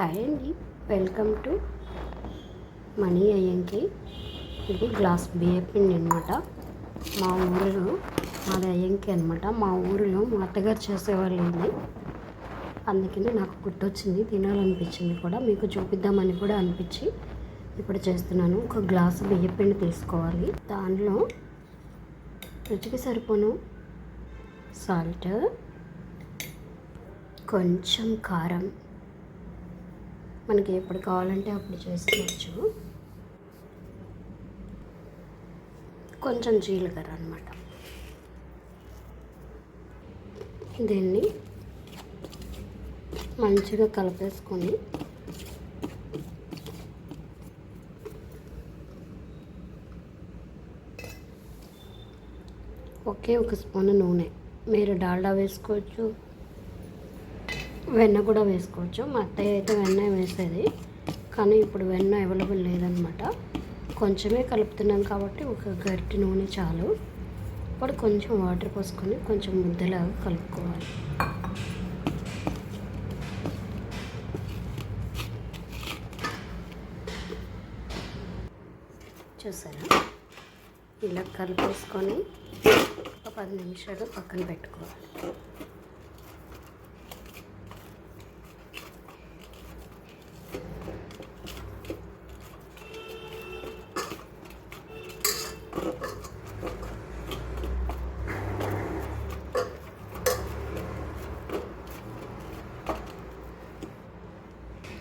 Hi అండి. Welcome to మనీ అయ్యంకి. ఇది గ్లాస్ బియ్య పిండి అనమాట మా ఊరిలో మాది అయ్యంకి అనమాట మా ఊరిలో మా అత్తగారు చేసేవాళ్ళు ఇది అందుకని నాకు గుర్తొచ్చింది తినాలనిపించింది కూడా. మీకు చూపిద్దామని కూడా అనిపించి ఇప్పుడు చేస్తున్నాను. ఒక గ్లాసు బియ్య పిండి తీసుకోవాలి. దానిలో రుచికి సరిపోను సాల్ట్ కొంచెం కారం. మనకి ఎప్పుడు కావాలంటే అప్పుడు చేసుకోవచ్చు. కొంచెం జీలకర్ర అనమాట దీన్ని మంచిగా కలిపేసుకొని ఒకే ఒక స్పూన్ నూనె. మీరు డాల్డా వేసుకోవచ్చు వెన్న కూడా వేసుకోవచ్చు. మా అత్తయ్య అయితే వెన్న వేసేది. కానీ ఇప్పుడు వెన్న అవైలబుల్ లేదనమాట. కొంచెమే కలుపుతున్నాం కాబట్టి ఒక గట్టి నూనె చాలు. ఇప్పుడు కొంచెం వాటర్ పోసుకొని కొంచెం ముద్దలాగా కలుపుకోవాలి. చూసారా? ఇలా కలిపేసుకొని ఒక పది నిమిషాలు పక్కన పెట్టుకోవాలి.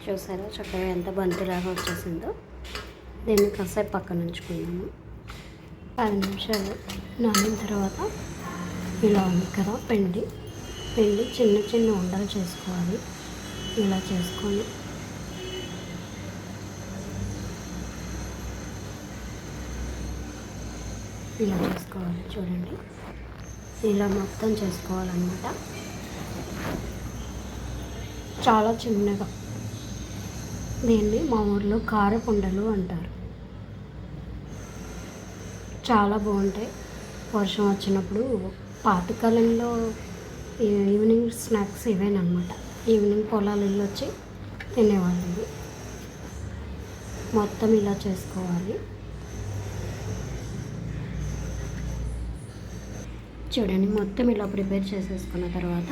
చూసారా? చక్కగా ఎంత బంతిలాగా వచ్చేసిందో. దీన్ని కాసేపు పక్కన ఉంచుకున్నాము పది నిమిషాలు నానిన తర్వాత ఇలా ఉంది కదా పిండి. పిండి చిన్న చిన్న ఉండలు చేసుకోవాలి. ఇలా చేసుకొని ఇలా చేసుకోవాలి చూడండి. ఇలా మొత్తం చేసుకోవాలన్నమాట. చాలా చిన్నగా దీన్ని మా ఊర్లో కారపుండలు అంటారు. చాలా బాగుంటాయి. వర్షం వచ్చినప్పుడు పాతకాలంలో ఈవినింగ్ స్నాక్స్ ఇవేనమాట ఈవినింగ్ పొలాలు వచ్చి తినేవాళ్ళు ఇవి. మొత్తం ఇలా చేసుకోవాలి. చూడండి మొత్తం ఇలా ప్రిపేర్ చేసేసుకున్న తర్వాత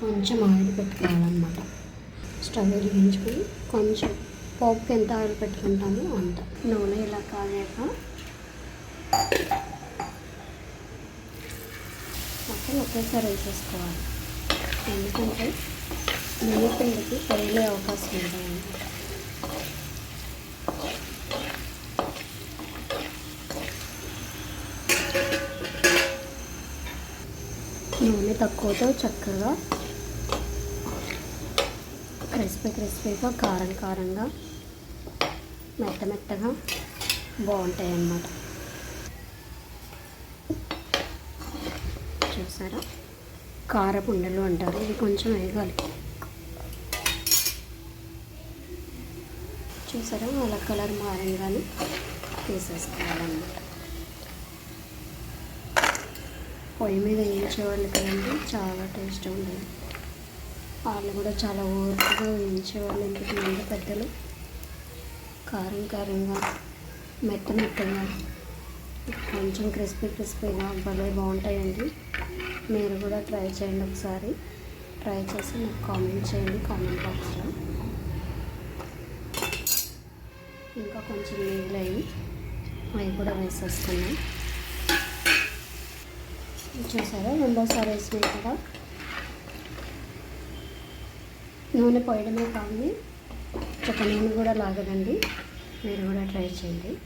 కొంచెం ఆయిల్ పెట్టుకోవాలన్నమాట. స్టవ్ వెలిగించుకొని కొంచెం పోపుకి ఎంత ఆయిల్ పెట్టుకుంటామో అంత. నూనె ఇలా కాగాక మొత్తం ఒకేసారి వేసేసుకోవాలి. ఎందుకంటే నూనె పిండికి తగిలే అవకాశం ఉంటుంది నూనె తక్కువతో చక్కగా క్రిస్పీ క్రిస్పీగా కారం కారంగా మెత్త మెత్తగా బాగుంటాయి అన్నమాట చూసారా? కారపు ఉండలు అంటారు ఇవి కొంచెం వేగాలి. చూసారా? అలా కలర్ మారంగానే తీసేసుకోవాలన్నమాట. పొయ్యి మీద వేయించేవాళ్ళు కదండి? చాలా టేస్ట్ ఉండేది వాళ్ళు కూడా చాలా ఓర్పుగా ఉంచేవాళ్ళు ఇంతకుముందు పెద్దలు. కారం కారంగా మెత్త మెత్తగా కొంచెం క్రిస్పీ క్రిస్పీగా భలే బాగుంటాయండి. మీరు కూడా ట్రై చేయండి ఒకసారి. ట్రై చేసి నాకు కామెంట్ చేయండి కామెంట్ బాక్స్లో. ఇంకా కొంచెం మిగిలాయి అవి కూడా వేసేసుకున్నాం చూసారా రెండోసారి వేసినాయి కదా? నూనె పోయడమే కాదు. ఒక నూనె కూడా లాగదండి. మీరు కూడా ట్రై చేయండి.